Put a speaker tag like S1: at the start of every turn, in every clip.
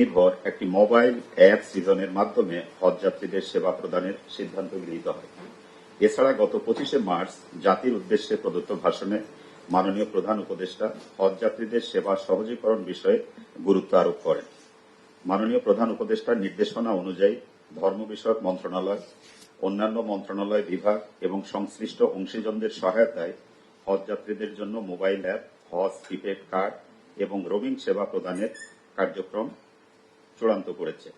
S1: নির্ভর একটি mobile app সৃজনের মাধ্যমে হজ যাত্রীদের সেবা প্রদানের সিদ্ধান্ত গৃহীত হয়। এছাড়া গত পঁচিশে মার্চ জাতির উদ্দেশ্যে প্রদত্ত ভাষণে মাননীয় প্রধান উপদেষ্টা হজ যাত্রীদের সেবা সহজীকরণ বিষয়ে গুরুত্ব আরোপ করেন। মাননীয় প্রধান উপদেষ্টার নির্দেশনা অনুযায়ী ধর্ম বিষয়ক মন্ত্রণালয়, অন্যান্য মন্ত্রণালয় বিভাগ এবং সংশ্লিষ্ট অংশীজনদের সহায়তায় হজ যাত্রীদের জন্য মোবাইল অ্যাপ, হজ, প্রিপেড কার্ড এবং রোমিং সেবা প্রদানের কার্যক্রম চূড়ান্ত করেছে।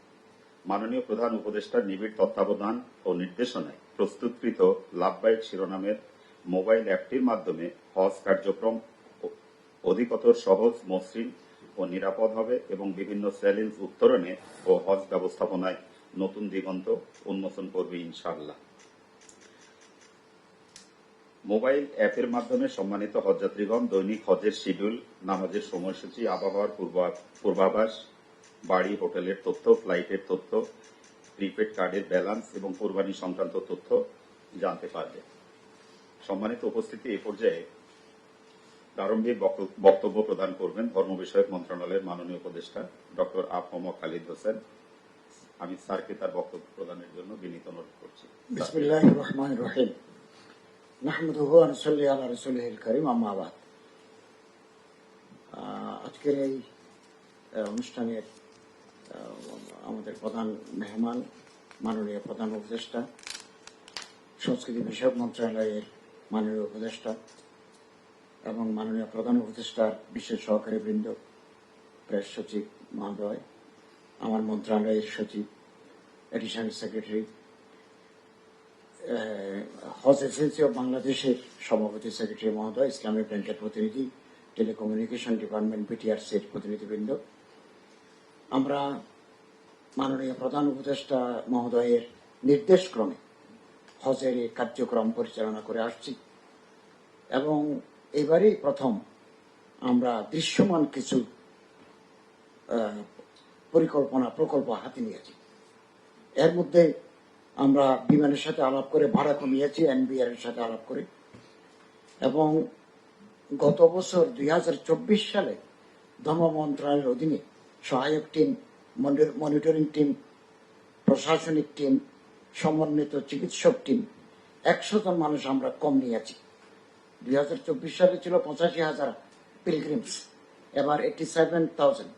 S1: মাননীয় প্রধান উপদেষ্টার নিবিড় তত্ত্বাবধান ও নির্দেশনায় প্রস্তুতকৃত লাভবাইট শিরোনামের মোবাইল অ্যাপটির মাধ্যমে হজ কার্যক্রম অধিকতর সহজ, মসৃণ ও নিরাপদ হবে এবং বিভিন্ন চ্যালেঞ্জ উত্তরণে ও হজ ব্যবস্থাপনায় নতুন দিগন্ত উন্মোচন করবে ইনশাআল্লাহ। মোবাইল অ্যাপের মাধ্যমে সম্মানিত হজযাত্রীগণ দৈনিক হজের শিডিউল, নামাজের সময়সূচি, আবহাওয়ার পূর্বা- পূর্বাভাস বাড়ি, হোটেলের তথ্য, ফ্লাইটের তথ্য, প্রিপেড কার্ডের ব্যালান্স এবং কোরবানি সংক্রান্ত তথ্য জানতে পারবে। সম্মানিত উপস্থিতি, এ পর্যায়ে প্রারম্ভিক বক্তব্য প্রদান করবেন ধর্ম বিষয়ক মন্ত্রণালয়ের মাননীয় উপদেষ্টা ডক্টর আফম খালিদ হোসেন। আমি স্যারকে তার বক্তব্য প্রদানের জন্য বিনীত অনুরোধ করছি।
S2: রহমান আজকের এই অনুষ্ঠানের আমাদের প্রধান মেহমান, মাননীয় প্রধান উপদেষ্টা, সংস্কৃতি বিষয়ক মন্ত্রণালয়ের মাননীয় উপদেষ্টা এবং মাননীয় প্রধান উপদেষ্টার বিশেষ সহকারী বৃন্দ, প্রেস সচিব মহোদয়, আমার মন্ত্রণালয়ের সচিব, এডিশনাল সেক্রেটারি হজ এজেন্সি অব বাংলাদেশের সভাপতি সেক্রেটারি মহোদয় ইসলামিক ব্যাংকের প্রতিনিধি, টেলিকমিউনিকেশন ডিপার্টমেন্ট বিটিআরসি এর প্রতিনিধিবৃন্দ আমরা মাননীয় প্রধান উপদেষ্টা মহোদয়ের নির্দেশক্রমে হজের এই কার্যক্রম পরিচালনা করে আসছি। এবং এবারেই প্রথম আমরা দৃশ্যমান কিছু পরিকল্পনা, প্রকল্প হাতে নিয়েছি। এর মধ্যে আমরা বিমানের সাথে আলাপ করে ভাড়া কমিয়েছি, এনবিআর এর সাথে আলাপ করে। এবং গত বছর দুই হাজার চব্বিশ সালে ধর্ম মন্ত্রণালয়ের অধীনে সহায়ক টিম, মনিটর- টিম, প্রশাসনিক টিম, সমন্বিত চিকিৎসক টিম, একশো জন মানুষ আমরা কম নিয়েছি দুই হাজার চব্বিশ সালে ছিল পঁচাশি হাজার পিলগ্রিমস এবার এইটি সেভেন থাউজেন্ড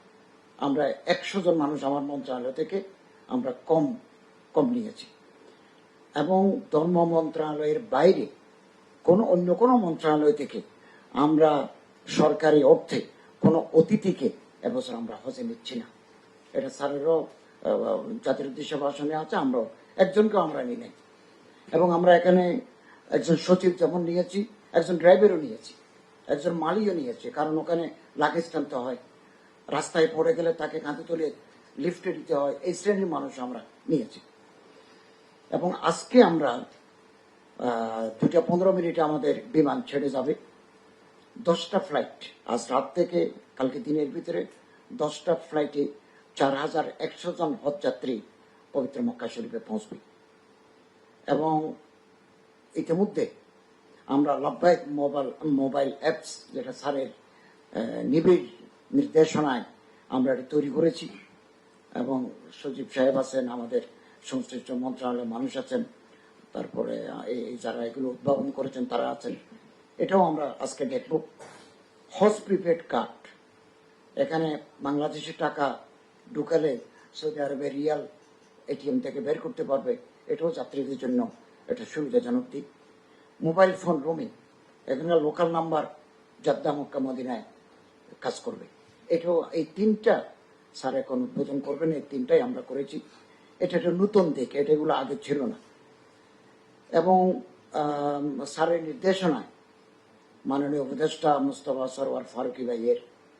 S2: আমরা একশো জন মানুষ আমার মন্ত্রণালয় থেকে আমরা কম কম নিয়েছি এবং ধর্ম মন্ত্রণালয়ের বাইরে কোন অন্য কোন মন্ত্রণালয় থেকে আমরা সরকারি অর্থে কোনো অতিথিকে এবছর আমরা হজে নিচ্ছি না। এটা স্যারেরও জাতির উদ্দেশ্যে ভাষণে আছে আমরাও, একজনকেও আমরা নিই নাই। এবং আমরা এখানে একজন সচিব যেমন নিয়েছি, একজন ড্রাইভারও নিয়েছি, একজন মালিও নিয়েছি, কারণ ওখানে লাগেজ টানতে হয়। রাস্তায় পড়ে গেলে তাকে কাঁধে তুলে লিফটে দিতে হয়, এই শ্রেণির মানুষ আমরা নিয়েছি। এবং আজকে আমরা দুটা পনেরো মিনিটে আমাদের বিমান ছেড়ে যাবে। দশটা ফ্লাইট আজ রাত থেকে কালকে দিনের ভিতরে দশটা ফ্লাইটে চার হাজার একশো জন হজযাত্রী পবিত্র মক্কা শরীফে পৌঁছবে। এবং ইতিমধ্যে আমরা লব্বায়ক মোবাইল মোবাইল অ্যাপস যেটা স্যারের নিবিড় নির্দেশনায় আমরা এটা তৈরি করেছি। এবং সচিব সাহেব আছেন, আমাদের সংশ্লিষ্ট মন্ত্রণালয়ের মানুষ আছেন। তারপরে এই যারা এগুলো উদ্ভাবন করেছেন, তারা আছেন। এটাও আমরা আজকে দেখব। হজ প্রিপেড কার্ড এখানে বাংলাদেশি টাকা ঢুকালে সৌদি আরবের রিয়াল এটিএম থেকে বের করতে পারবে। এটাও যাত্রীদের জন্য এটা সুবিধাজনক দিক। মোবাইল ফোন রোমিং এখানে লোকাল নাম্বার জাদ্দা মক্কা মদিনায় কাজ করবে। এটাও এই তিনটা স্যার এখন উদ্বোধন করবেন, এই তিনটাই আমরা করেছি। এটা একটা নতুন দিক, এটা এগুলো আগে ছিল না। এবং স্যারের নির্দেশনায় মাননীয় উপদেষ্টা মুস্তফা সরওয়ার ফারুকি ভাইয়ের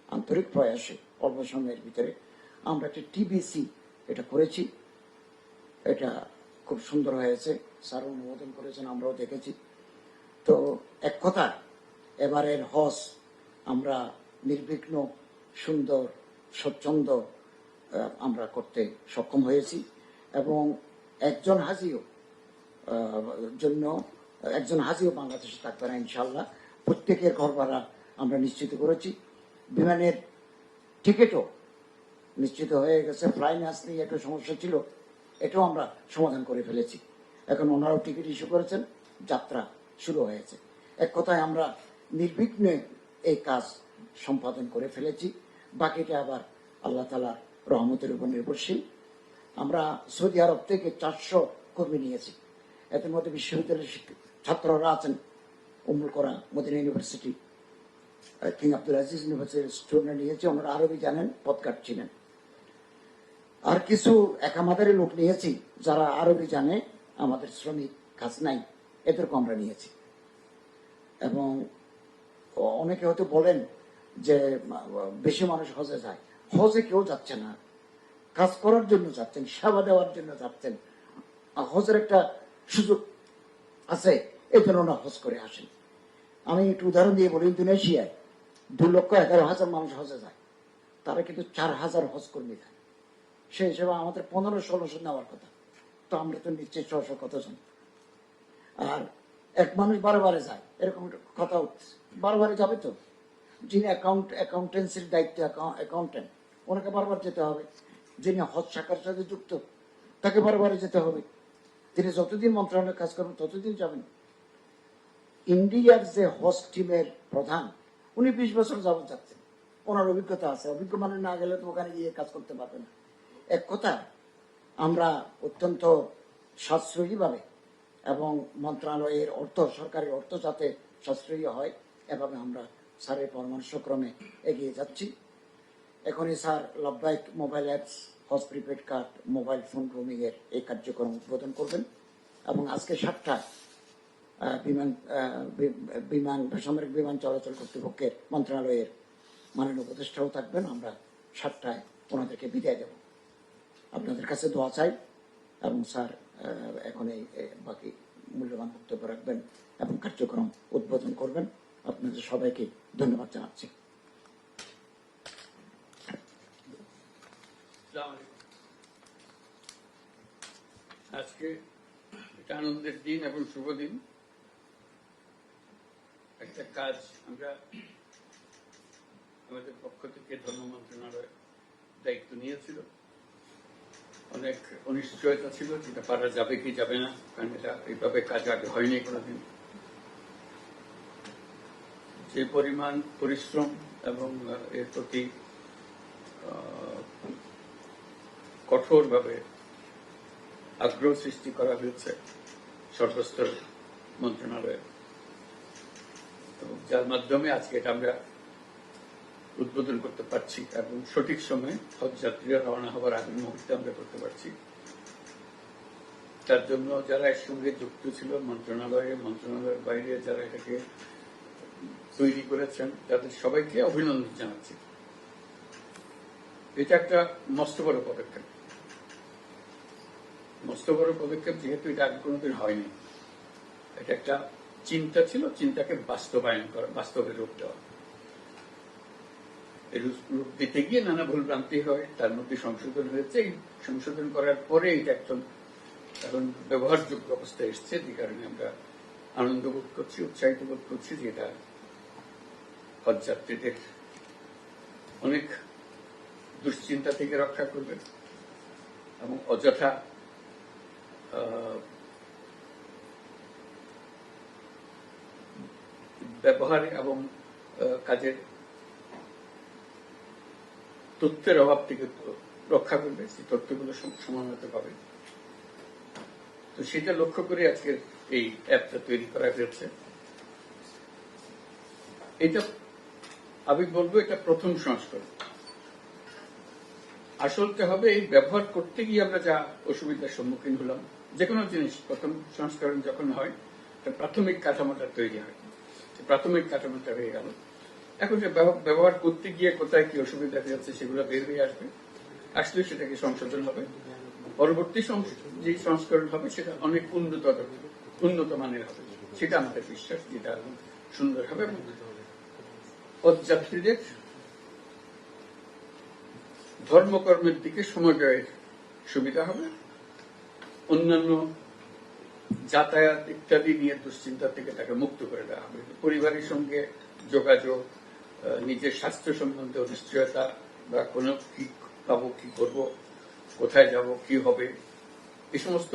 S2: আন্তরিক প্রয়াসে অল্প সময়ের ভিতরে আমরা একটা টিবিসি এটা করেছি। এটা খুব সুন্দর হয়েছে স্যার অনুমোদন করেছেন, আমরাও দেখেছি। তো এক কথা এবারের হজ আমরা নির্বিঘ্ন, সুন্দর, স্বচ্ছন্দ আমরা করতে সক্ষম হয়েছি এবং একজন হাজিও জন্য, একজন হাজিও বাংলাদেশে থাকবে না ইনশাল্লাহ প্রত্যেকের ঘর ভাড়া আমরা নিশ্চিত করেছি। বিমানের টিকিটও নিশ্চিত হয়ে গেছে। ফ্লাইং নিয়ে একটা সমস্যা ছিল, এটাও আমরা সমাধান করে ফেলেছি। এখন ওনারাও টিকিট ইস্যু করেছেন, যাত্রা শুরু হয়েছে। এক কথায় আমরা নির্বিঘ্নে এই কাজ সম্পাদন করে ফেলেছি। বাকিটা আবার আল্লাহ তালার রহমতের উপর নির্ভরশীল। আমরা সৌদি আরব থেকে চারশো কর্মী নিয়েছি। এদের মধ্যে বিশ্ববিদ্যালয়ের ছাত্ররা আছেন উমুল করা Medina university. King Abdul Aziz ইউনিভার্সিটির স্টুডেন্ট নিয়েছি ওনারা আরবি জানেন, পথ কাটছিলেন আর কিছু একামাদারি লোক নিয়েছি, যারা আরবি জানে, আমাদের শ্রমিক কাজ নাই এদেরকে আমরা নিয়েছি। এবং অনেকে হয়তো বলেন যে, বেশি মানুষ হজে যায়। হজে কেউ যাচ্ছে না। কাজ করার জন্য যাচ্ছেন, সেবা দেওয়ার জন্য যাচ্ছেন। হজের একটা সুযোগ আছে, এই জন্য হজ করে আসেন। আমি একটু উদাহরণ দিয়ে বলি, ইন্দোনেশিয়ায় দু লক্ষ এগারো হাজার মানুষ হজে যায়। তারা কিন্তু চার হাজার হজ কর্মী যায় সেই হিসেবে আমাদের পনেরো ষোলোশো নেওয়ার কথা। তো আমরা তো নিশ্চয়ই ছশো কতজন? আর এক মানুষ বারে যায়, এরকম কথা উঠছে। বারে যাবে তো? যিনি অ্যাকাউন্ট অ্যাকাউন্টেন্সির দায়িত্ব অ্যাকাউন্টেন্ট ওনাকে বারবার যেতে হবে। যিনি হজ শাখার সাথে যুক্ত, তাকে বারে বারে যেতে হবে। তিনি যতদিন মন্ত্রণালয়ে কাজ করবেন, ততদিন যাবেন। ইন্ডিয়ার যে হজ টিমের প্রধান উনি বিশ বছর যাবত যাচ্ছেন। ওনার অভিজ্ঞতা আছে। অভিজ্ঞ মানুষ না গেলে তো ওখানে গিয়ে কাজ করতে পারবে না। এক কথা আমরা অত্যন্ত সাশ্রয়ীভাবে এবং মন্ত্রণালয়ের অর্থ সরকারের অর্থ যাতে সাশ্রয়ী হয় এভাবে আমরা স্যারের পরামর্শক্রমে এগিয়ে যাচ্ছি। এখনই স্যার লব্বাইক মোবাইল অ্যাপস হজ prepaid card mobile phone roaming এর এই কার্যক্রম উদ্বোধন করবেন এবং আজকে সাতটায় আহ, বিমান বিমান বেসামরিক বিমান চলাচল কর্তৃপক্ষের মন্ত্রণালয়ের মাননীয় উপদেষ্টাও থাকবেন। আমরা সাতটায় ওনাদেরকে বিদায় দেব। আপনাদের কাছে দোয়া চাই এবং স্যার এখন এই বাকি মূল্যবান বক্তব্য রাখবেন এবং কার্যক্রম উদ্বোধন করবেন। আপনাদের সবাইকে ধন্যবাদ জানাচ্ছি।
S3: আজকে এটা আনন্দের দিন এবং শুভ দিন। একটা কাজ আমরা আমাদের পক্ষ থেকে ধর্ম মন্ত্রণালয় দায়িত্ব নিয়েছিল। অনেক অনিশ্চয়তা ছিল যেটা পারা যাবে কি যাবে না, কারণ এটা এইভাবে কাজ আগে হয়নি কোনোদিন। যে পরিমাণ পরিশ্রম এবং এর প্রতি কঠোরভাবে আগ্রহ সৃষ্টি করা হয়েছে সর্বস্তর মন্ত্রণালয়ে যার মাধ্যমে আজকে এটা আমরা উদ্বোধন করতে পারছি এবং সঠিক সময়ে হজ যাত্রীরা রওনা হওয়ার আগের মুহূর্তে আমরা করতে পারছি। তার জন্য যারা এর সঙ্গে যুক্ত ছিল মন্ত্রণালয়ে মন্ত্রণালয়ের বাইরে যারা এটাকে তৈরি করেছেন, তাদের সবাইকে অভিনন্দন জানাচ্ছি। এটা একটা মস্ত বড় পদক্ষেপ। মস্ত বড় পদক্ষেপ যেহেতু এটা আগে কোনোদিন হয়নি। এটা একটা চিন্তা ছিল, চিন্তাকে বাস্তবায়ন করা, বাস্তবে রূপ দেওয়া। রূপ- দিতে গিয়ে নানা ভুল ভ্রান্তি হয়, তার মধ্যে সংশোধন হয়েছে। এই সংশোধন করার পরে এটা একজন এখন ব্যবহারযোগ্য অবস্থায় এসছে, যে কারণে আমরা আনন্দ বোধ করছি, উৎসাহিত বোধ করছি যে এটা হজযাত্রীদের অনেক দুশ্চিন্তা থেকে রক্ষা করবে এবং অযথা ব্যবহার এবং কাজের তথ্যের অভাব থেকে রক্ষা করবে, সেই তথ্যগুলো সম- সময় মতো পাবে তো সেটা লক্ষ্য করে আজকের এই অ্যাপটা তৈরি করা হয়েছে। এটা, আমি বলব এটা প্রথম সংস্করণ। আসলটা হবে এই ব্যবহার করতে গিয়ে আমরা যা অসুবিধার সম্মুখীন হলাম যে কোনো জিনিস প্রথম সংস্করণ যখন হয় প্রাথমিক কাঠামোটা তৈরি হয়। প্রাথমিক কাঠামোটা হয়ে গেল। এখন যে ব্যবহার করতে গিয়ে কোথায় কি অসুবিধা হয়েছে সেগুলো বের হয়ে আসবে। আসলে সেটাকে সংশোধন হবে। পরবর্তী যে সংস্করণ হবে সেটা অনেক উন্নত উন্নত মানের হবে। সেটা আমাদের বিশ্বাস যেটা সুন্দর হবে এবং পদযাত্রীদের ধর্মকর্মের দিকে সময় ব্যয়ের সুবিধা হবে। অন্যান্য যাতায়াত ইত্যাদি নিয়ে দুশ্চিন্তা থেকে তাকে মুক্ত করে দেওয়া হবে। পরিবারের সঙ্গে যোগাযোগ নিজের স্বাস্থ্য সম্বন্ধে অনিশ্চয়তা বা কোনো কি পাবো, কি করব, কোথায় যাব, কি হবে, এই সমস্ত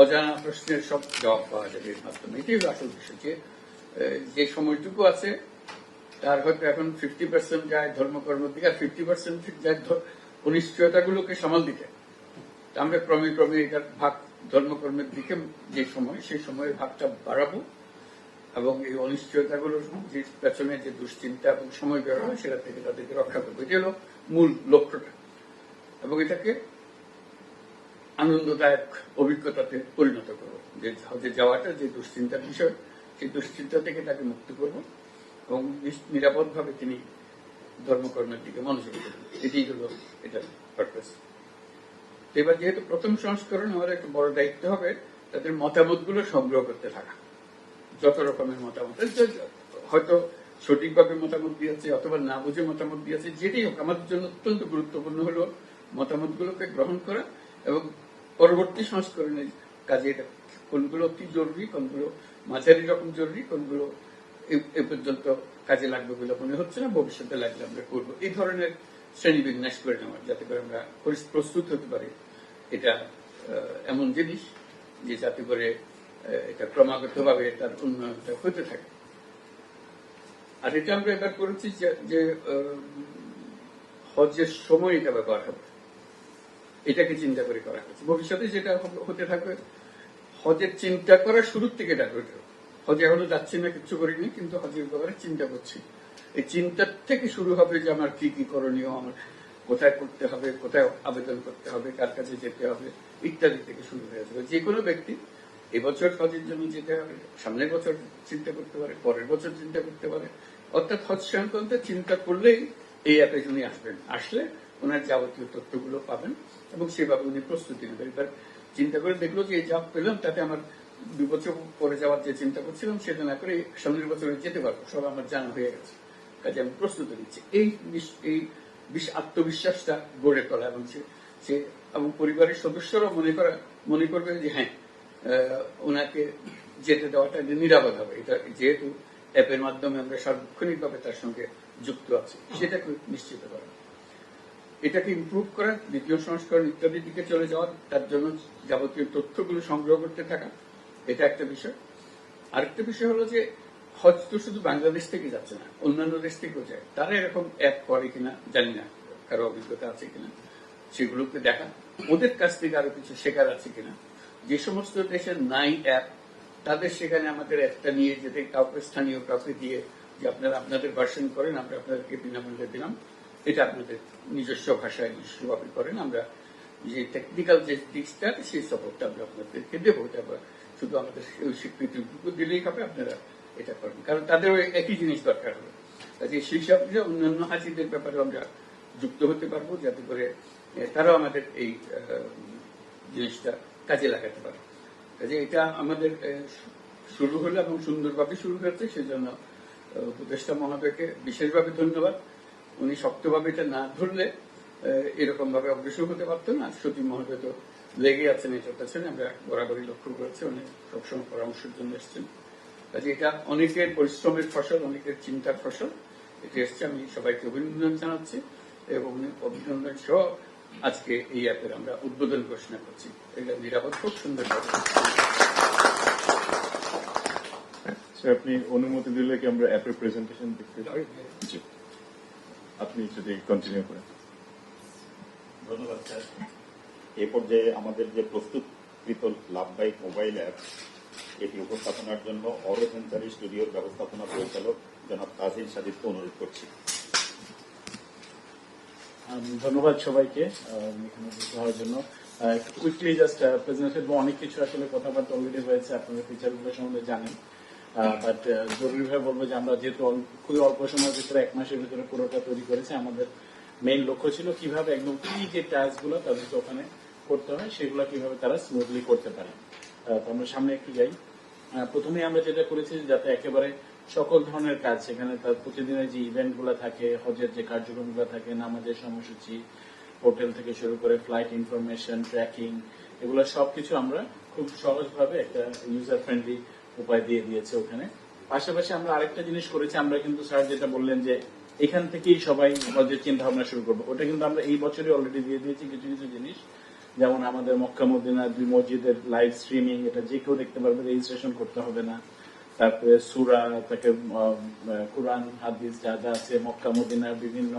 S3: অজানা প্রশ্নের সব জবাব পাওয়া যাবে এর মাধ্যমে। এটাই আসল বিষয় যে যে সময়টুকু আছে, তার হয়তো এখন ফিফটি পার্সেন্ট যায় ধর্মকর্মের দিকে, আর ফিফটি পার্সেন্ট যায় অনিশ্চয়তাগুলোকে সামাল দিতে। আমরা ক্রমে ক্রমে এটার ভাগ ধর্মকর্মের দিকে যে সময়, সেই সময়ের ভাগটা বাড়াবো এবং এই অনিশ্চয়তাগুলোর যে পেছনে যে দুশ্চিন্তা এবং সময় বের হয়, সেটা থেকে তাদেরকে রক্ষা করব। এটা হলো মূল লক্ষ্যটা। এবং এটাকে আনন্দদায়ক অভিজ্ঞতাতে পরিণত করব। যে হজে যাওয়াটা, যে দুশ্চিন্তার বিষয়, সেই দুশ্চিন্তা থেকে তাকে মুক্ত করব এবং নিরাপদভাবে তিনি ধর্মকর্মের দিকে মনোযোগ করবেন এটাই হলো এটার পারপাস এবার যেহেতু প্রথম সংস্করণ আমার একটা বড় দায়িত্ব হবে, তাদের মতামতগুলো সংগ্রহ করতে থাকা। যত রকমের মতামত হয়তো সঠিকভাবে মতামত দিয়েছে অথবা না বুঝে মতামত দিয়েছে, যেটাই হোক, আমাদের জন্য অত্যন্ত গুরুত্বপূর্ণ হলো মতামতগুলোকে গ্রহণ করা এবং পরবর্তী সংস্করণের কাজে এটা কোনগুলো অতি জরুরি, কোনগুলো মাঝারি রকম জরুরি, কোনগুলো এ পর্যন্ত কাজে লাগবে বলে মনে হচ্ছে না, ভবিষ্যতে লাগলে আমরা করব। এই ধরনের শ্রেণি বিন্যাস করে নেওয়ার যাতে করে আমরা প্রস্তুত হতে পারি। এটা এমন জিনিস যে যাতে করে এটা ক্রমাগতভাবে তার উন্নয়নটা হতে থাকে। আর এটা আমরা এবার করেছি যে- হজের সময় এটা ব্যবহার হবে। এটাকে চিন্তা করে করা হয়েছে। ভবিষ্যতে যেটা হতে থাকবে। হজের চিন্তা করার শুরুর থেকে এটা হজে এখনও যাচ্ছি না, কিছু করিনি, কিন্তু হজের ব্যাপারে চিন্তা করছি। এই চিন্তার থেকে শুরু হবে যে আমার কি কি করণীয়, আমার কোথায় করতে হবে, কোথায় আবেদন করতে হবে, কার কাছে যেতে হবে, ইত্যাদি থেকে শুরু হয়ে যাবে। যে কোনো ব্যক্তি এবছর হজের জন্য যেতে হবে, সামনের বছর চিন্তা করতে পারে, পরের বছর চিন্তা করতে পারে। অর্থাৎ হজ সংক্রান্ত চিন্তা করলেই এই অ্যাপে উনি আসবেন। আসলে ওনার যাবতীয় তথ্যগুলো পাবেন এবং সেভাবে উনি প্রস্তুতি নেবেন। এবার চিন্তা করে দেখল যে এই যা পেলাম, তাতে আমার দুই বছর পরে যাওয়ার যে চিন্তা করছিলাম, সেটা না করে সামনের বছরে যেতে পারব, সব আমার জানা হয়ে গেছে। কাজে আমি প্রস্তুতি নিচ্ছি এই এই আত্মবিশ্বাসটা গড়ে তোলা এবং সে- এবং পরিবারের সদস্যরা মনে করা মনে করবে যে হ্যাঁ ওনাকে যেতে দেওয়াটা নিরাপদ হবে। এটা যেহেতু অ্যাপের মাধ্যমে আমরা সার্বক্ষণিকভাবে তার সঙ্গে যুক্ত আছি সেটাকে নিশ্চিত করা। এটাকে ইমপ্রুভ করা, দ্বিতীয় সংস্করণ ইত্যাদির দিকে চলে যাওয়ার তার জন্য যাবতীয় তথ্যগুলো সংগ্রহ করতে থাকা, এটা একটা বিষয়। আরেকটা বিষয় হলো যে হজ তো শুধু বাংলাদেশ থেকে যাচ্ছে না, অন্যান্য দেশ থেকেও যায়। তারা এরকম অ্যাপ করে কিনা জানি না, কারও অভিজ্ঞতা আছে কিনা, সেগুলোকে দেখা। ওদের কাছ থেকে আরও কিছু শেখার আছে কিনা। যে সমস্ত দেশের নাই অ্যাপ তাদের সেখানে আমাদের একটা নিয়ে যেতে, কাউকে স্থানীয় কাউকে দিয়ে যে আপনারা আপনাদের ভার্সন করেন, আমরা আপনাদেরকে বিনামূল্যে দিলাম। এটা আপনাদের নিজস্ব ভাষায় নিজস্বভাবে করেন। আমরা যে টেকনিক্যাল যে দিকটা সেই সাপোর্টটা আমরা আপনাদেরকে দেবো। এটা শুধু আমাদের স্বীকৃতিটুকু দিলেই হবে। আপনারা এটা করবেন কারণ তাদেরও একই জিনিস দরকার হবে। কাজে সেই সব যে অন্যান্য হাজিদের ব্যাপারে আমরা যুক্ত হতে পারব, যাতে করে তারাও আমাদের এই জিনিসটা কাজে লাগাতে পারে। কাজে এটা আমাদের শুরু হলো এবং সুন্দরভাবে শুরু হয়েছে, সেজন্য উপদেষ্টা মহোদয়কে বিশেষভাবে ধন্যবাদ। উনি শক্তভাবে এটা না ধরলে এরকম ভাবে অগ্রসর হতে পারতো না। সতীন মহোদয় তো লেগে আছেন এটার পেছনে আমরা বরাবরই লক্ষ্য করেছি, উনি সবসময় পরামর্শের জন্য এসেছেন। কাজে এটা অনেকের পরিশ্রমের ফসল অনেকের চিন্তার ফসল। এটা এসছে আমি সবাইকে অভিনন্দন জানাচ্ছি এবং অভিনন্দন সহ আজকে এই অ্যাপের আমরা উদ্বোধন ঘোষণা করছি। এটা নিরাপদ খুব সুন্দর
S4: আপনি অনুমতি দিলে কি আমরা অ্যাপের প্রেজেন্টেশন দেখতে পারি? আপনি যদি কন্টিনিউ করেন।
S1: ধন্যবাদ স্যার। এ পর্যায়ে আমাদের যে প্রস্তুতকৃত লাভবাহিক মোবাইল অ্যাপ এটি উপস্থাপনার জন্য অরভেঞ্চারি স্টুডিওর ব্যবস্থাপনা পরিচালক জনাব তাজিল সাদিদকে অনুরোধ করছি।
S5: ধন্যবাদ সবাইকে এখানে হওয়ার জন্য। কুইকলি জাস্ট প্রেজেন্টেশন অনেক কিছু আসলে কথাবার্তা অলরেডি হয়েছে, আপনারা ফিচারগুলো সম্বন্ধে জানেন। বাট জরুরিভাবে বলব যে আমরা যেহেতু খুবই অল্প সময়ের ভিতরে, এক মাসের ভিতরে পুরোটা তৈরি করেছি, আমাদের মেইন লক্ষ্য ছিল কীভাবে একদম কি যে টাস্কগুলো তাদেরকে ওখানে করতে হয়, সেগুলো কীভাবে তারা স্মুথলি করতে পারে। আমরা সামনে একটু যাই। প্রথমে আমরা যেটা করেছি যাতে একেবারে সকল ধরনের কাজ সেখানে তার প্রতিদিনের যে ইভেন্টগুলো থাকে, হজের যে কার্যক্রমগুলো থাকে, নামাজের সময়সূচি, হোটেল থেকে শুরু করে ফ্লাইট ইনফরমেশন ট্র্যাকিং এগুলো সবকিছু আমরা খুব সহজভাবে একটা ইউজার ফ্রেন্ডলি উপায় দিয়ে দিয়েছে ওখানে। পাশাপাশি আমরা আরেকটা জিনিস করেছি, আমরা কিন্তু স্যার যেটা বললেন যে এখান থেকেই সবাই হজের চিন্তা ভাবনা শুরু করব। ওটা কিন্তু আমরা এই বছরই অলরেডি দিয়ে দিয়েছি কিছু কিছু জিনিস। যেমন আমাদের মক্কা, মদিনা দুই মসজিদের লাইভ স্ট্রিমিং এটা যে কেউ দেখতে পারবে রেজিস্ট্রেশন করতে হবে না। তারপরে সুরা, তাকে কোরআন, হাদিস যা যা আছে, মক্কা মদিনার বিভিন্ন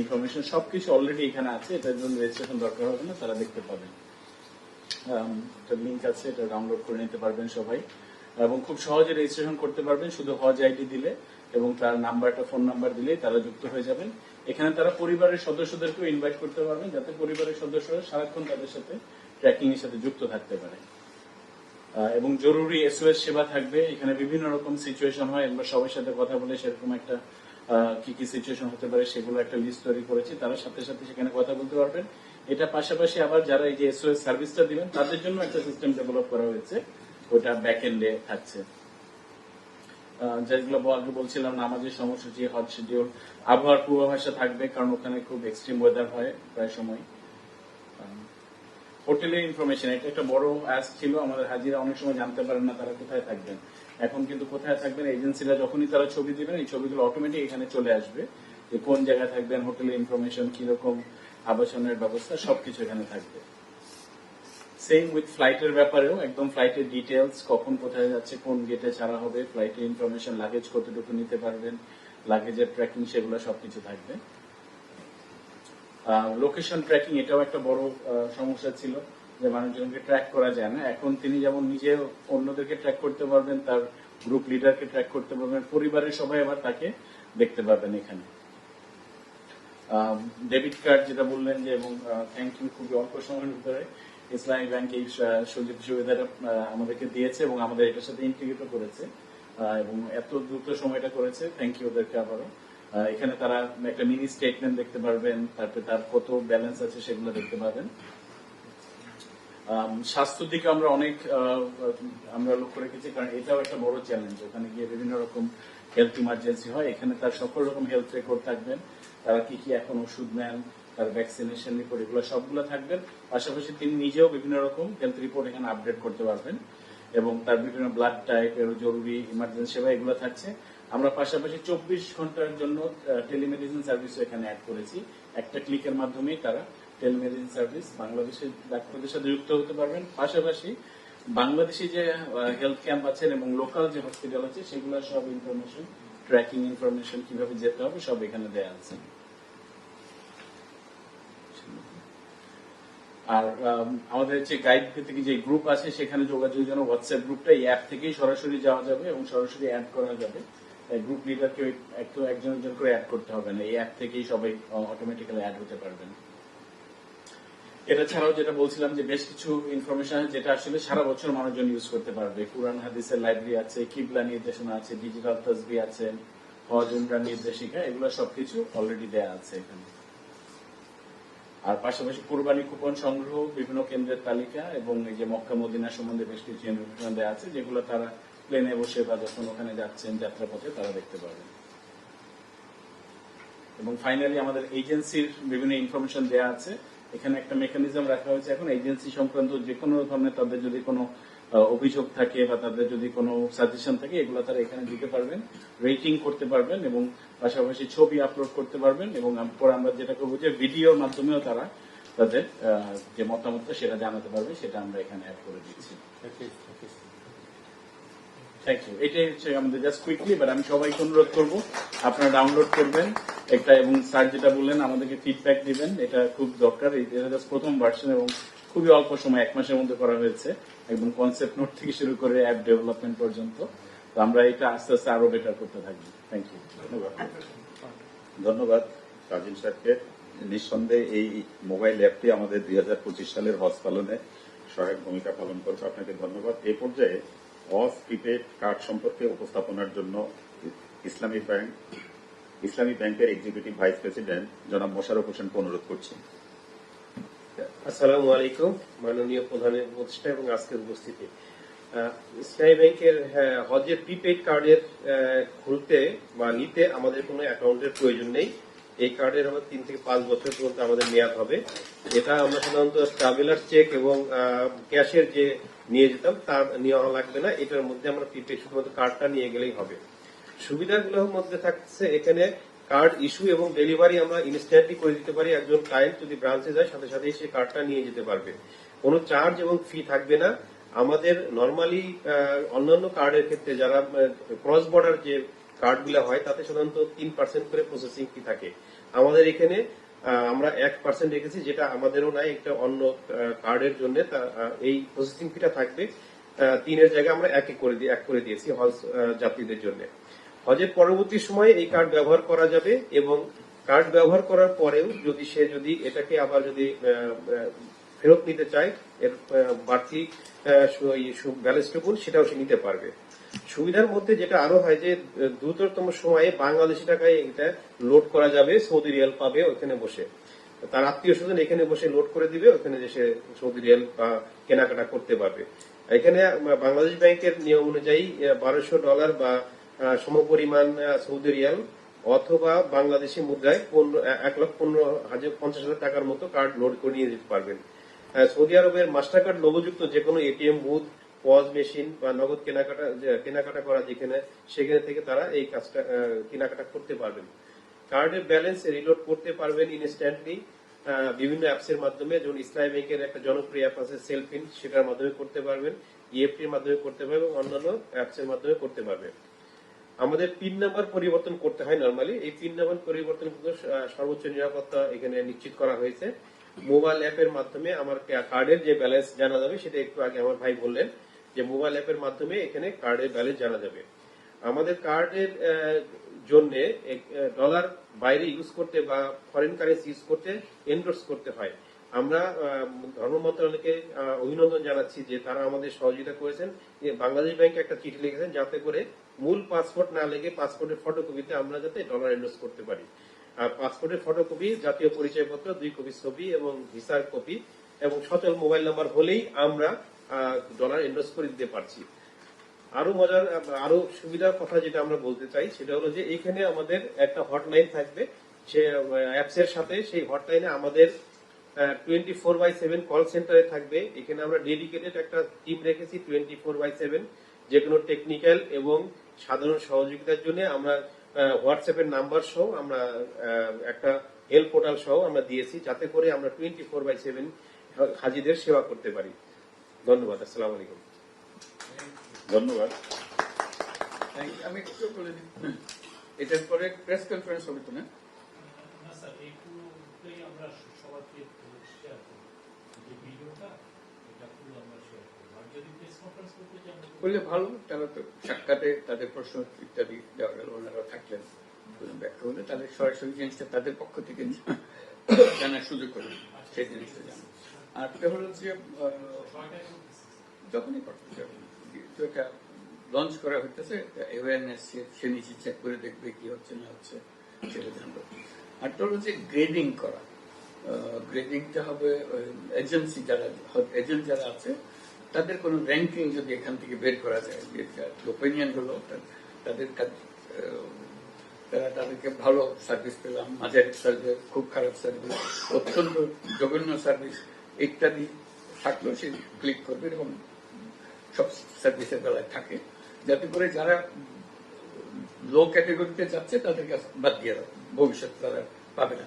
S5: ইনফরমেশন সবকিছু অলরেডি এখানে আছে। এটার জন্য রেজিস্ট্রেশন দরকার হবে না, তারা দেখতে পাবেন লিঙ্ক আছে, এটা ডাউনলোড করে নিতে পারবেন সবাই। এবং খুব সহজে রেজিস্ট্রেশন করতে পারবেন, শুধু হজ আইডি দিলে এবং তার নাম্বারটা ফোন নাম্বার দিলেই তারা যুক্ত হয়ে যাবেন। এখানে তারা পরিবারের সদস্যদেরকেও ইনভাইট করতে পারবেন যাতে পরিবারের সদস্যরা সারাক্ষণ তাদের সাথে ট্র্যাকিং এর সাথে যুক্ত থাকতে পারে। এবং জরুরি এসওএস সেবা থাকবে। এখানে বিভিন্ন রকম সিচুয়েশন হয়। আমরা সবার সাথে কথা বলে সেরকম একটা কি কি সিচুয়েশন হতে পারে সেগুলো একটা লিস্ট তৈরি করেছি। তারা সাথে সাথে সেখানে কথা বলতে পারবেন। এটা পাশাপাশি আবার যারা এই যে এসওএস সার্ভিসটা দিবেন, তাদের জন্য একটা সিস্টেম ডেভেলপ করা হয়েছে। ওটা ব্যাক এন্ডে থাকছে। যেগুলো আগে বলছিলাম নামাজের সময়সূচি হজ শিডিউল আবহাওয়ার পূর্বাভাসা থাকবে কারণ ওখানে খুব এক্সট্রিম ওয়েদার হয় প্রায় সময়। হোটেলের ইনফরমেশন এটা একটা বড় অ্যাস ছিল, আমাদের হাজিরা অনেক সময় জানতে পারেন না তারা কোথায় থাকবেন। এখন কিন্তু কোথায় থাকবেন এজেন্সিরা যখনই তারা ছবি দিবেন, এই ছবিগুলো অটোমেটিক এখানে চলে আসবে যে কোন জায়গায় থাকবেন, হোটেলের ইনফরমেশন কীরকম, আবাসনের ব্যবস্থা, সবকিছু এখানে থাকবে। সেম উইথ ফ্লাইটের ব্যাপারেও, একদম ফ্লাইটের ডিটেলস কখন কোথায় যাচ্ছে, কোন গেটে ছাড়া হবে ফ্লাইটের ইনফরমেশন লাগেজ কতটুকু নিতে পারবেন লাগেজের ট্র্যাকিং সেগুলো সবকিছু থাকবে। লোকেশন ট্র্যাকিং এটাও একটা বড় সমস্যা ছিল যে মানুষজনকে ট্র্যাক করা যায় না। এখন তিনি যেমন নিজে অন্যদেরকে ট্র্যাক করতে পারবেন, তার গ্রুপ লিডারকে ট্র্যাক করতে পারবেন, পরিবারের সবাই আবার তাকে দেখতে পাবেন এখানে। ডেবিট কার্ড যেটা বললেন যে, এবং থ্যাংক ইউ খুবই অল্প সময়ের ভিতরে। ইসলামী ব্যাংক এই সুযোগ সুবিধাটা আমাদেরকে দিয়েছে এবং আমাদের এটার সাথে ইন্টিগ্রেট করেছে এবং এত দ্রুত সময়টা করেছে থ্যাংক ইউ ওদেরকে আবারও। এখানে তারা একটা মিনি স্টেটমেন্ট দেখতে পারবেন তারপরে তার কত ব্যালেন্স আছে সেগুলো দেখতে পাবেন। আম, স্বাস্থ্যের দিকে আমরা অনেক আহ, আমরা লক্ষ্য রেখেছি কারণ এটাও একটা বড় চ্যালেঞ্জ ওখানে গিয়ে বিভিন্ন রকম হেলথ ইমার্জেন্সি হয় এখানে তার সকল রকম হেলথ রেকর্ড থাকবেন তারা কি কি এখন ওষুধ নেন তার ভ্যাকসিনেশন রিপোর্ট এগুলো সবগুলো থাকবেন পাশাপাশি তিনি নিজেও বিভিন্ন রকম হেলথ রিপোর্ট এখানে আপডেট করতে পারবেন এবং তার বিভিন্ন ব্লাড টাইপের জরুরি ইমার্জেন্সি সেবা এগুলো থাকছে। আমরা পাশাপাশি চব্বিশ ঘণ্টার জন্য টেলিমেডিসিন সার্ভিসও এখানে অ্যাড করেছি। একটা ক্লিকের মাধ্যমেই তারা টেলিমেডিসিন সার্ভিস বাংলাদেশের ডাক্তারদের সাথে যুক্ত হতে পারবেন। পাশাপাশি বাংলাদেশি যে হেলথ ক্যাম্প আছেন এবং লোকাল যে হসপিটাল আছে, সেগুলো সব ইনফরমেশন ট্র্যাকিং ইনফরমেশন কীভাবে যেতে হবে, সব এখানে দেয়া আছে। আর আমাদের যে গাইড থেকে যে গ্রুপ আছে, সেখানে যোগাযোগের জন্য হোয়াটসঅ্যাপ গ্রুপটা এই অ্যাপ থেকেই সরাসরি যাওয়া যাবে এবং সরাসরি অ্যাড করা যাবে। গ্রুপ লিডারকে একজন একজন করে অ্যাড করতে হবে না, এই অ্যাপ থেকেই সবাই অটোমেটিক্যালি অ্যাড হতে পারবেন। এটা ছাড়াও যেটা বলছিলাম যে বেশ কিছু ইনফরমেশন যেটা আসলে সারা বছর মানুষজন ইউজ করতে পারবে। কোরআন, হাদিসের লাইব্রেরি আছে, কিবলা নির্দেশনা আছে ডিজিটাল তসবি আছে, হজ, উমরা নির্দেশিকা, এগুলো সবকিছু অলরেডি দেয়া আছে এখানে। আর পাশাপাশি কোরবানি কুপন সংগ্রহ বিভিন্ন কেন্দ্রের তালিকা এবং এই যে মক্কা মদিনা সম্বন্ধে বেশ কিছু দেওয়া আছে, যেগুলো তারা প্লেনে বসে বা যখন ওখানে যাচ্ছেন যাত্রাপথে তারা দেখতে পারবেন। এবং ফাইনালি আমাদের এজেন্সির বিভিন্ন ইনফরমেশন দেওয়া আছে। এখানে একটা মেকানিজম রাখা হয়েছে। এখন এজেন্সি সংক্রান্ত যে কোনো ধরনের তাদের যদি কোনো অভিযোগ থাকে বা তাদের যদি কোনো সাজেশন থাকে এগুলো তারা এখানে দিতে পারবেন রেটিং করতে পারবেন এবং পাশাপাশি ছবি আপলোড করতে পারবেন এবং পরে আমরা যেটা করব যে ভিডিওর মাধ্যমেও তারা তাদের যে মতামতটা সেটা জানাতে পারবে সেটা আমরা এখানে অ্যাড করে দিচ্ছি। থ্যাংক ইউ এটাই হচ্ছে আমাদের জাস্ট কুইকলি বাট আমি সবাইকে অনুরোধ করব আপনারা ডাউনলোড করবেন একটা এবং স্যার যেটা বললেন আমাদেরকে ফিডব্যাক দিবেন এটা খুব দরকার। এটা জাস্ট প্রথম ভার্সন এবং খুবই অল্প সময়, এক মাসের মধ্যে করা হয়েছে। একদম কনসেপ্ট নোট থেকে শুরু করে অ্যাপ ডেভেলপমেন্ট পর্যন্ত। তো আমরা এটা আস্তে আস্তে আরও বেটার করতে থাকব। থ্যাংক ইউ ধন্যবাদ।
S1: ধন্যবাদ কাজিম সাহেবকে। নিঃসন্দেহে এই মোবাইল অ্যাপটি আমাদের দুই হাজার পঁচিশ সালের হজ পালনে সহায়ক ভূমিকা পালন করবে আপনাকে ধন্যবাদ। এই পর্যায়ে হজ, প্রিপেড কার্ড সম্পর্কে উপস্থাপনার জন্য ইসলামী ব্যাংক, ইসলামী ব্যাংকের এক্সিকিউটিভ ভাইস প্রেসিডেন্ট জনাব মোশারফ হোসেনকে অনুরোধ করছি।
S6: আসসালামু আলাইকুম মাননীয় প্রধান উপদেষ্টা এবং আজকের উপস্থিতি। ইসলামী ব্যাংকের হ্যাঁ, হজের প্রিপেড কার্ডের খুলতে বা নিতে আমাদের কোনো অ্যাকাউন্টের প্রয়োজন নেই। এই কার্ডের হবে তিন থেকে পাঁচ বছর পর্যন্ত আমাদের মেয়াদ হবে। এটা আমরা সাধারণত ট্রাভেলার চেক এবং ক্যাশের যে নিয়ে যেতাম তার নেওয়া লাগবে না। এটার মধ্যে আমরা প্রিপেড শুধুমাত্র কার্ডটা নিয়ে গেলেই হবে। সুবিধাগুলোর মধ্যে থাকছে এখানে কার্ড ইস্যু এবং ডেলিভারি আমরা ইনস্ট্যান্টলি করে দিতে পারি। একজন ক্লায়েন্ট যদি ব্রাঞ্চে যায়, সাথে সাথে সে কার্ডটা নিয়ে যেতে পারবে। কোনো চার্জ এবং ফি থাকবে না। আমাদের নর্মালি অন্যান্য কার্ডের ক্ষেত্রে যারা ক্রস বর্ডার যে কার্ডগুলো হয়, তাতে সাধারণত তিন পার্সেন্ট করে প্রসেসিং ফি থাকে। আমাদের এখানে আমরা এক পার্সেন্ট রেখেছি, যেটা আমাদেরও নাই, একটা অন্য কার্ডের জন্য। এই প্রসেসিং ফিটা থাকবে। তিনের জায়গায় আমরা একে করে দিয়ে এক করে দিয়েছি হজ যাত্রীদের জন্য। হজের পরবর্তী সময়ে এই কার্ড ব্যবহার করা যাবে এবং কার্ড ব্যবহার করার পরেও যদি সে যদি এটাকে আবার যদি ফেরত নিতে চায়, এর বাড়তি ব্যালেন্সটুকু সেটাও সে নিতে পারবে। সুবিধার মধ্যে যেটা আরও হয় যে, দ্রুততম সময়ে বাংলাদেশি টাকায় এটা লোড করা যাবে, সৌদি রিয়াল পাবে ওখানে বসে। তার আত্মীয় স্বজন এখানে বসে লোড করে দিবে ওখানে যে সে সৌদি রিয়াল বা কেনাকাটা করতে পারবে। এখানে বাংলাদেশ ব্যাংকের নিয়ম অনুযায়ী বারোশো ডলার বা সমপরিমাণ সৌদি রিয়াল অথবা বাংলাদেশি মুদ্রায় এক লক্ষ পনেরো হাজার পঞ্চাশ হাজার টাকার মতো কার্ড লোড করে নিয়ে যেতে পারবেন। সৌদি আরবের মাস্টার কার্ড লোগোযুক্ত যে কোনো এটিএম বুথ, পজ মেশিন বা নগদ কেনাকাটা কেনাকাটা করা যেখানে, সেখানে থেকে তারা এই কাজটা কেনাকাটা করতে পারবেন। কার্ডের ব্যালেন্স রিলোড করতে পারবেন ইনস্ট্যান্টলি বিভিন্ন অ্যাপস এর মাধ্যমে। যেমন ইসলামী ব্যাংকের একটা জনপ্রিয় অ্যাপ আছে সেলফিন সেটার মাধ্যমে করতে পারবেন। ইএফটির মাধ্যমে করতে পারবেন এবং অন্যান্য অ্যাপস এর মাধ্যমে করতে পারবেন। আমাদের পিন নাম্বার পরিবর্তন করতে হয় নর্মালি এই পিন নাম্বার পরিবর্তন কিন্তু সর্বোচ্চ নিরাপত্তা এখানে নিশ্চিত করা হয়েছে। মোবাইল অ্যাপের মাধ্যমে আমার কার্ডের যে ব্যালেন্স জানা যাবে, সেটা একটু আগে আমার ভাই বললেন যে মোবাইল অ্যাপের মাধ্যমে এখানে কার্ডের ব্যালেন্স জানা যাবে। আমাদের কার্ডের জন্য ডলার বাইরে ইউজ করতে বা ফরেন কারেন্সি ইউজ করতে এন্ডোর্স করতে হয়। আমরা ধর্ম মন্ত্রণালয়কে অভিনন্দন জানাচ্ছি যে তারা আমাদের সহযোগিতা করেছেন। বাংলাদেশ ব্যাংকে একটা চিঠি লিখেছেন যাতে করে মূল পাসপোর্ট না লেগে পাসপোর্টের ফটোকপিতে আমরা যাতে ডলার এন্ডোর্স করতে পারি। আর পাসপোর্টের ফটোকপি জাতীয় পরিচয়পত্র, দুই কপি ছবি এবং ভিসার কপি এবং সচল মোবাইল নাম্বার হলেই আমরা ডলার এন্ডোর্স করে দিতে পারছি। আরও মজার, আরও সুবিধার কথা যেটা আমরা বলতে চাই, সেটা হলো যে এখানে আমাদের একটা হটলাইন থাকবে। সে অ্যাপস এর সাথে সেই হটলাইনে আমাদের twenty four by seven call সেন্টারে থাকবে। এখানে আমরা ডেডিকেটেড একটা টিম রেখেছি টোয়েন্টি ফোর বাই সেভেন যে কোনো টেকনিক্যাল এবং সাধারণ সহযোগিতার জন্য আমরা হোয়াটসঅ্যাপের নাম্বার সহ আমরা আহ, একটা হেল্প পোর্টাল সহ আমরা দিয়েছি যাতে করে আমরা টোয়েন্টি ফোর বাই সেভেন হাজিদের সেবা করতে পারি। ধন্যবাদ আসসালাম আলাইকুম।
S1: ধন্যবাদ।
S3: আমি একটু বলে দিই। এটার পরে প্রেস কনফারেন্স হবে তো না
S7: স্যার এইটুকুই আমরা সবাইকে শেয়ার করব যে ভিডিওটা এটা পুরো আমরা শেয়ার করব আর যদি প্রেস কনফারেন্স করতে চাই আমরা
S3: করলে ভালো, তারা তো সাক্ষাতে তাদের প্রশ্ন, ইত্যাদি দেওয়া গেল ওনারা থাকলেন। ব্যাখ্যা হলে তাদের সরাসরি জিনিসটা তাদের পক্ষ থেকে জানার সুযোগ করে সেই জিনিসটা জানা আর একটা হলো যে যখনই করতে যাবে এটা লঞ্চ করা হইতেছে অ্যাওয়ারনেস সে নিজে চেক করে দেখবে কি হচ্ছে, না হচ্ছে, সেটা জানবে। আর তো হলো যে গ্রেডিং করা। গ্রেডিংটা হবে এজেন্সি যারা এজেন্ট যারা আছে তাদের কোনো র্যাঙ্কিং যদি এখান থেকে বের করা যায় ওপিনিয়ন হলো তাদের তারা তাদেরকে ভালো সার্ভিস পেলাম। মাঝারি সার্ভিস খুব খারাপ সার্ভিস অত্যন্ত জঘন্য সার্ভিস ইত্যাদি থাকলেও সে ক্লিক করবে এরকম সব সার্ভিসের বেলায় থাকে। যাতে করে যারা লো ক্যাটেগরিতে যাচ্ছে, তাদের কাছে বাদ দিয়ে ভবিষ্যতে তারা পাবে না।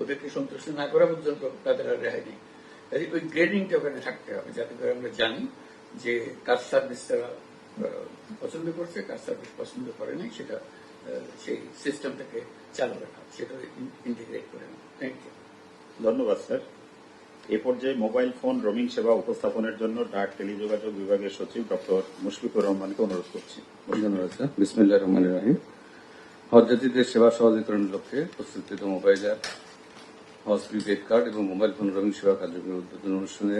S3: ওদেরকে সন্তুষ্ট না করা পর্যন্ত তাদের আর রেহাই নেই। কাজে ওই গ্রেডিংটা ওখানে থাকতে হবে যাতে করে আমরা জানি যে কার সার্ভিস তারা পছন্দ করছে কার সার্ভিস পছন্দ করে নাই সেটা সেই সিস্টেমটাকে চালু রাখা সেটা ইন্টিগ্রেট করে নেওয়া থ্যাংক ইউ
S1: ধন্যবাদ স্যার। এ পর্যায়ে মোবাইল ফোন রোমিং সেবা উপস্থাপনের জন্য ডাক টেলিযোগাযোগ বিভাগের সচিব ডক্টর মুশফিকুর রহমানকে অনুরোধ করছি।
S8: ধন্যবাদ স্যার। বিসমিল্লাহ রহমান রাহিম। হজযাত্রীদের সেবা সহজীকরণের লক্ষ্যে প্রস্তুতিত মোবাইল অ্যাপ হজ প্রিপেড কার্ড এবং মোবাইল ফোন রোমিং সেবা কার্যক্রমের উদ্বোধন অনুষ্ঠানে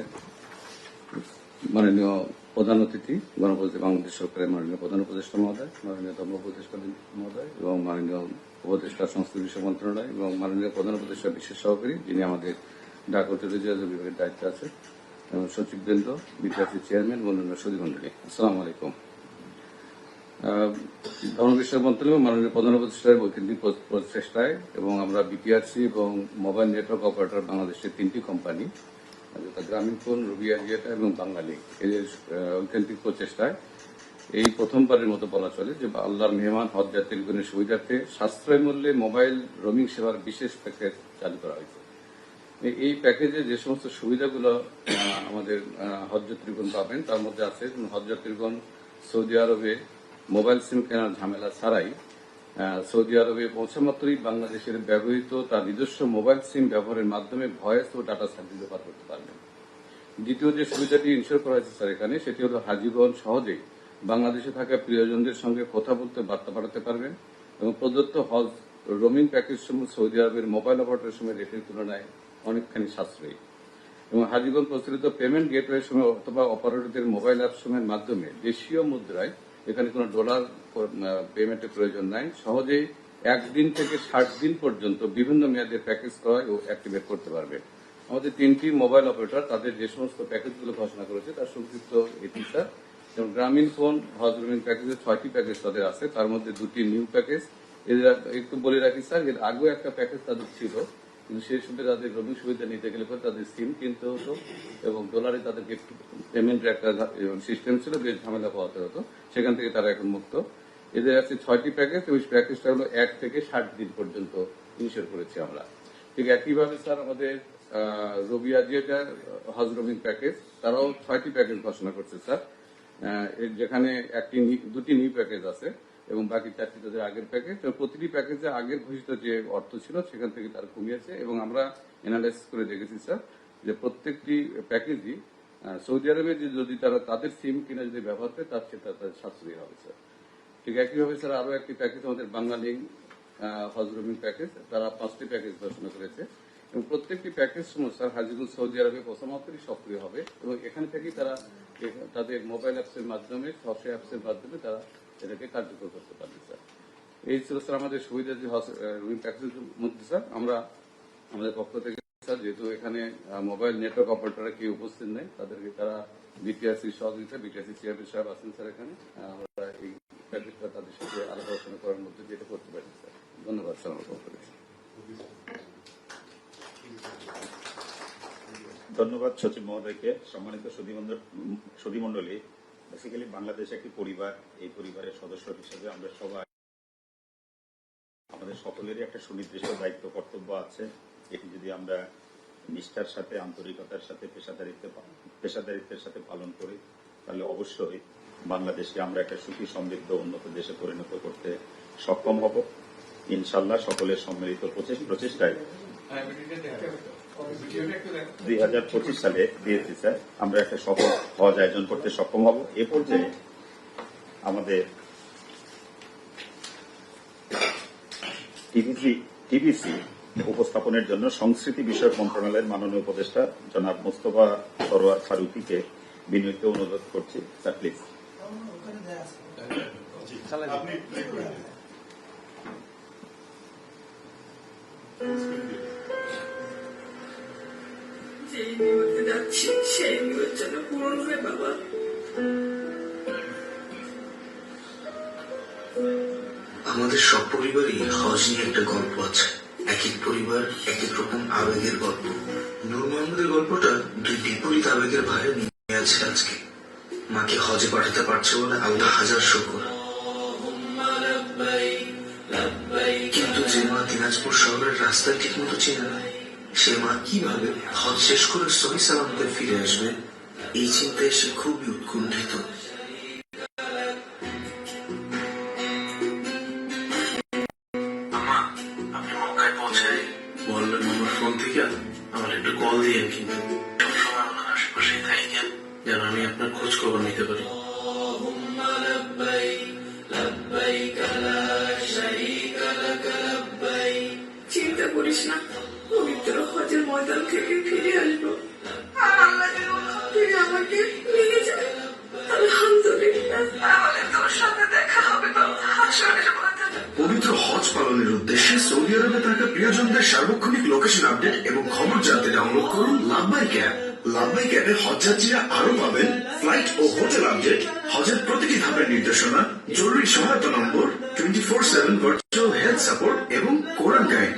S8: মাননীয় প্রধান অতিথি গণপ্রজাতন্ত্রী বাংলাদেশ সরকারের মাননীয় প্রধান উপদেষ্টা মহোদয়, মাননীয় ধর্ম উপদেষ্টা মহোদয় এবং মাননীয় উপদেষ্টা সংস্কৃতি বিষয় মন্ত্রণালয় এবং মাননীয় প্রধান উপদেষ্টা বিশেষ সহকারী যিনি আমাদের ডাক বিভাগের দায়িত্বে আছে এবং সচিববৃন্দ, বিদ্যার্থী চেয়ারম্যান মন্ডলী সদী মন্ডলী আসসালামু আলাইকুম। ধর্ম বিষয় মন্ত্রণালয় মাননীয় প্রধান উপদেষ্টার প্রচেষ্টায়। এবং আমরা বিপিআরসি এবং মোবাইল নেটওয়ার্ক অপারেটর বাংলাদেশের তিনটি কোম্পানি গ্রামীণ ফোন, রুবি আরিয়াটা এবং বাঙালি। এদের ঐকান্তিক প্রচেষ্টায়। এই প্রথমবারের মতো বলা চলে যে আল্লাহর মেহমান হজ যাত্রীগণের সুবিধার্থে সাশ্রয় মূল্যে মোবাইল রোমিং সেবার বিশেষ প্যাকেজ চালু করা হয়েছে। এই- প্যাকেজে যে সমস্ত সুবিধাগুলো আমাদের হজ যাত্রীগণ পাবেন, তার মধ্যে আছে হজ যাত্রীগণ সৌদি আরবে মোবাইল সিম কেনার ঝামেলা ছাড়াই সৌদি আরবে পৌঁছা মাত্রই বাংলাদেশের ব্যবহৃত তার নিজস্ব মোবাইল সিম ব্যবহারের মাধ্যমে ভয়েস ও ডাটা সার্ভিস ব্যবহার করতে পারবেন। দ্বিতীয় যে সুবিধাটি ইনশোর করা হয়েছে স্যার এখানে, সেটি হলো হাজিগণ সহজেই বাংলাদেশে থাকা প্রিয়জনদের সঙ্গে কথা বলতে, বার্তা পাঠাতে পারবেন এবং প্রদত্ত হজ রোমিং প্যাকেজ সমূহ সৌদি আরবের মোবাইল অপারেটরের সময় রেটের তুলনায় অনেকখানি সাশ্রয়ী। এবং হাজিগঞ্জ প্রচলিত পেমেন্ট গেটওয়ে সময় অথবা অপারেটরদের মোবাইল অ্যাপ সময়ের মাধ্যমে দেশীয় মুদ্রায় এখানে কোনো ডলার পেমেন্টের প্রয়োজন নাই। সহজেই একদিন থেকে ষাট দিন পর্যন্ত বিভিন্ন মেয়াদের প্যাকেজ ক্রয় ও অ্যাক্টিভেট করতে পারবে। আমাদের তিনটি মোবাইল অপারেটর তাদের যে সমস্ত প্যাকেজগুলো ঘোষণা করেছে, তার সংক্ষিপ্ত এটি স্যার যেমন গ্রামীণ ফোন হজ রোমিং প্যাকেজের ছয়টি প্যাকেজ তাদের আছে। তার মধ্যে দুটি নিউ প্যাকেজ এদের একটু বলে রাখি, স্যার, এর আগেও একটা প্যাকেজ তাদের ছিল। কিন্তু সেই সময় তাদের রবি সুবিধা নিতে গেলে পরে তাদের সিম কিনতে হতো এবং ডলারে তাদেরকে পেমেন্টের একটা সিস্টেম ছিল, বেশ ঝামেলা পাওয়াতে হতো। সেখান থেকে তারা এখন মুক্ত। এদের আছে ছয়টি প্যাকেজ ওই প্যাকেজটা হলো এক থেকে ষাট দিন পর্যন্ত ইনশোর করেছি আমরা। ঠিক একইভাবে স্যার, আমাদের রবিয়া যেটা হজ রোমিং প্যাকেজ, তারাও ছয়টি প্যাকেজ ঘোষণা করছে, স্যার। যেখানে একটি দুটি নিউ প্যাকেজ আছে। এবং বাকি চারটি তাদের আগের প্যাকেজ প্রতিটি প্যাকেজে আগের ঘোষিত যে অর্থ ছিল, সেখান থেকে তারা কমিয়েছে এবং আমরা এনালাইসিস করে দেখেছি স্যার যে প্রত্যেকটি প্যাকেজই সৌদি আরবে যদি তারা তাদের সিম কিনে যদি ব্যবহার করে, তার সেটা তাদের সাশ্রয়ী হবে স্যার ঠিক একইভাবে স্যার আরও একটি প্যাকেজ আমাদের বাঙালি হজরমিং প্যাকেজ তারা পাঁচটি প্যাকেজ ঘোষণা করেছে। এবং প্রত্যেকটি প্যাকেজ স্যার হাজিগুল সৌদি আরবে প্রথমাত্রই সক্রিয় হবে এবং এখান থেকেই তারা তাদের মোবাইল অ্যাপসের মাধ্যমে সফটওয়্যার অ্যাপসের মাধ্যমে তারা এটাকে কার্যকর করতে পারবে, স্যার। এই ছিল, স্যার, আমাদের সুবিধা যে রুমিং প্যাকেজের মধ্যে, স্যার। আমরা আমাদের পক্ষ থেকে, স্যার, যেহেতু এখানে মোবাইল নেটওয়ার্ক অপারেটররা কেউ উপস্থিত নেই, তাদেরকে তারা বিটিআরসি সহযোগিতা বিটিআরসি চেয়ারম্যান সাহেব আছেন, স্যার, এখানে। আমরা এই প্যাকেজটা তাদের সাথে আলোচনা করার মধ্যে যেটা করতে পারি, স্যার। ধন্যবাদ, স্যার, আমার পক্ষ থেকে।
S1: ধন্যবাদ, সচিব মহোদয়কে। সম্মানিত সুধীমণ্ডলী বেসিক্যালি বাংলাদেশ একটি পরিবার। এই পরিবারের সদস্য হিসেবে আমরা সবাই আমাদের সকলেরই একটা সুনির্দিষ্ট দায়িত্ব, কর্তব্য আছে। এটি যদি আমরা নিষ্ঠার সাথে, আন্তরিকতার সাথে, পেশাদারিত্ব পেশাদারিত্বের সাথে পালন করি, তাহলে অবশ্যই বাংলাদেশকে আমরা একটা সুখী, সমৃদ্ধ, উন্নত দেশে পরিণত করতে সক্ষম হব। ইনশাল্লাহ সকলের সম্মিলিত প্রচেষ- প্রচেষ্টায় দুই হাজার পঁচিশ সালে দিয়েছি স্যার আমরা একটা সফল হজ আয়োজন করতে সক্ষম হব। এ পর্যায়ে আমাদের টিভিসি টিভিসি উপস্থাপনের জন্য সংস্কৃতি বিষয়ক মন্ত্রণালয়ের মাননীয় উপদেষ্টা জনাব মোস্তফা সরোয়ার ফারুকিকে বিনীত অনুরোধ করছি। স্যার প্লিজ
S9: যেই নিয়তে যাচ্ছি সেই নিয়ত যেন পূরণ হয় বাবা
S10: আমাদের সব পরিবারই হজ নিয়ে একটা গল্প আছে। এক এক পরিবার, এক এক রকম আবেগের গল্প। নূর মোহাম্মদের গল্পটা দুই বিপরীত আবেগের ভারে নিয়ে আছে আজকে। মাকে হজে পাঠাতে পারছে বলে আল্লাহ হাজার শকর। কিন্তু যে মা দিনাজপুর শহরের রাস্তা ঠিক মতো চেনে না। সে মা কীভাবে হজ শেষ করে সহি সালামতে ফিরে আসবে। এই চিন্তায় সে খুবই উৎকণ্ঠিত। বললেন আমার ফোন থেকে আমার একটু কল দিয়ে কিন্তু সবসময় আমার আশেপাশে থাকেন যেন আমি আপনার খোঁজ খবর নিতে পারি।
S9: চিন্তা করিস না। ময়দান থেকে ফিরে আসব আর আল্লাহ যেন ফিরে আমাকে নিয়ে যায়। আলহামদুলিল্লাহ। তোর সাথে দেখা হবে তো হাসরের
S10: পবিত্র হজ পালনের উদ্দেশ্যে সৌদি আরবে থাকা প্রিয়জনদের সার্বক্ষণিক লোকেশন আপডেট এবং খবর জানতে ডাউনলোড করুন লাভবাই অ্যাপ লাভবাই অ্যাপে হজযাত্রীরা আরও পাবেন ফ্লাইট ও হোটেল আপডেট হজের প্রতিটি ধাপের নির্দেশনা জরুরি সহায়তা number twenty four seven virtual health support এবং কোরআন গাইড